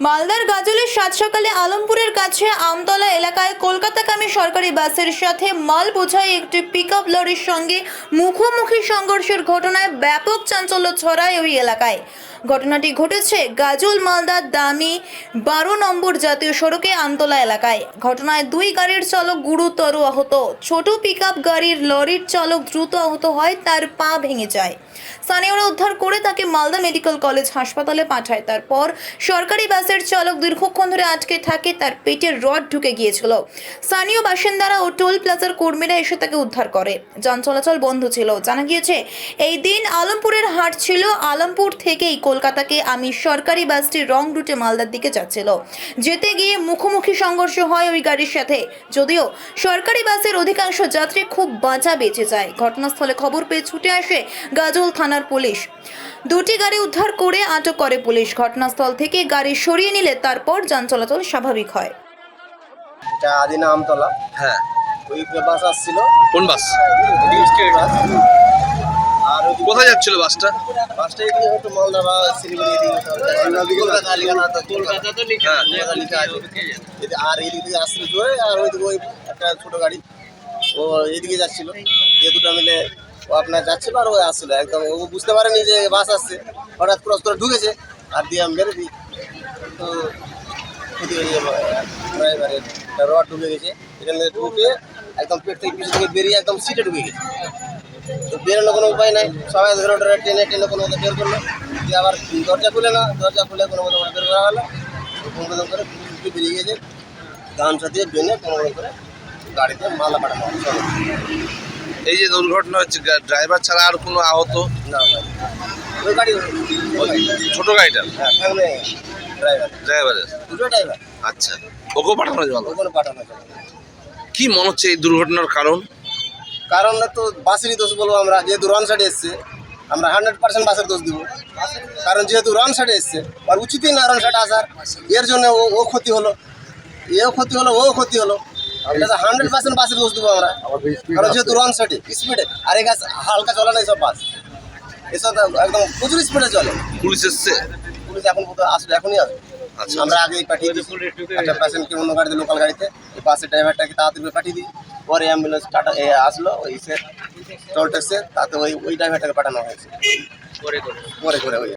মালদার গাজলের সাত সকালে আলমপুরের কাছে আমতলা এলাকায় কলকাতাকামী সরকারি বাসের সাথে মাল বোঝাই একটি পিক আপ লরির সঙ্গে মুখোমুখি সংঘর্ষের ঘটনায় ব্যাপক চাঞ্চল্য ছড়ায় ওই এলাকায়। ঘটনাটি ঘটেছে গাজল মালদার দামি বারো নম্বর জাতীয় সড়কে আমতলা এলাকায়। ঘটনায় দুই গাড়ির চালক গুরুতর আহত। ছোট পিকআপ গাড়ির লরির চালক দ্রুত আহত হয়, তার পা ভেঙে যায়। স্থানীয়রা উদ্ধার করে তাকে মালদা মেডিকেল কলেজ হাসপাতালে পাঠায়। তারপর সরকারি বাসের চালক দীর্ঘক্ষণ ধরে আটকে থাকে, তার পেটের রড ঢুকে গিয়েছিল। স্থানীয় বাসিন্দারা ও টোল প্লাজার কর্মীরা এসে তাকে উদ্ধার করে। যান চলাচল বন্ধ ছিল। জানা গিয়েছে, এই দিন আলমপুরের হাট ছিল। আলমপুর থেকেই কলকাতাকে আমি সরকারি বাসটি রং রুটে মালদার দিকে যাচ্ছিল। যেতে গিয়ে মুখোমুখি সংঘর্ষ হয় ওই গাড়ির সাথে। যদিও সরকারি বাসের অধিকাংশ যাত্রী খুব বাঁচা বেঁচে যায়। ঘটনাস্থলে খবর পেয়ে ছুটে আসে গাজল থানার পুলিশ। দুটি গাড়ি উদ্ধার করে আটক করে পুলিশ। ঘটনাস্থল থেকে গাড়ি সরিয়ে নিলে তারপর যান চলাচল স্বাভাবিক হয়। এটা আদিনা আমতলা। হ্যাঁ। ওই বাস আসছিল। কোন বাস? State bus. কোথায় যাচ্ছিল বাসটা? হয়তো মালদা বা শিলিগুড়ি এদিকে হতে হবে। কলকাতা লিখা কলকাতা তো লিখা। আছে আর এদিক থেকে আসছিল জোরে আর ওই একটা ছোট গাড়ি ও এদিকে যাচ্ছিল। যে দুটো মিলে ও আপনার যাচ্ছিল আর ও আসছিল। একদম ও বুঝতে পারেনি যে বাস আসছে। হঠাৎ ক্রস করে ঢুকেছে আর দিয়ে আমি মেরে দিই তো ড্রাইভারের রড ঢুকে গেছে। এখানে ঢুকে একদম পেট থেকে পিছু থেকে বেরিয়ে একদম সিটে ঢুকে গেছে। তো বেরোনো কোনো উপায় নাই। সবাই ধরে ধরে টেনে টেনে কোনো মতো বের করল। দিয়ে আবার দরজা খুলে না। দরজা খুলে কোনো মতো বের করা হলো। কোনো করে বেরিয়ে গেছে। গামছা সাথে বেনে কোনো মতো করে গাড়িতে মালা পাঠানো। এই যে দুর্ঘটনা হচ্ছে ড্রাইভার ছাড়া আর কোনো আহত? না ওই গাড়ি ছোট গাড়িটা? হ্যাঁ ড্রাইভার ড্রাইভারের দুটো ড্রাইভার আচ্ছা। ওকেও পাঠানো যাবে ওখানে পাঠানো যাবে কি মনে হচ্ছে এই দুর্ঘটনার কারণ? কারণ তো বাসেরই দোষ বলব আমরা যেহেতু রন সাইডে এসছে আমরা হান্ড্রেড পার্সেন্ট বাসের দোষ দেবো। কারণ যেহেতু রন সাইডে এসছে আর উচিতই না রন সাইডে আসার এর জন্য ও ও ক্ষতি হলো। এও ক্ষতি হলো ও ক্ষতি হলো। এটা তো হান্ড্রেড পার্সেন্ট বাসের দোষ দেবো আমরা। কারণ যেহেতু রন সাইডে স্পিডে আর এই গাছ হালকা চলে না এইসব বাস। এসব একদম প্রচুর স্পিডে চলে। পুলিশ এসছে? পুলিশ এখন কোথাও আসলে এখনই আসবে। আমরা আগেই পাঠিয়ে দিই একটা পেশেন্টকে অন্য গাড়িতে লোকাল গাড়িতে। এই বাসের ড্রাইভারটাকে তাড়াতাড়ি পাঠিয়ে দিই। পরে অ্যাম্বুলেন্স টাটা আসলো ওই সে টোল ট্যাক্সে তাতে ওই ওই ড্রাইভারটাকে পাঠানো হয়েছে। পরে করে। পরে করে ওই।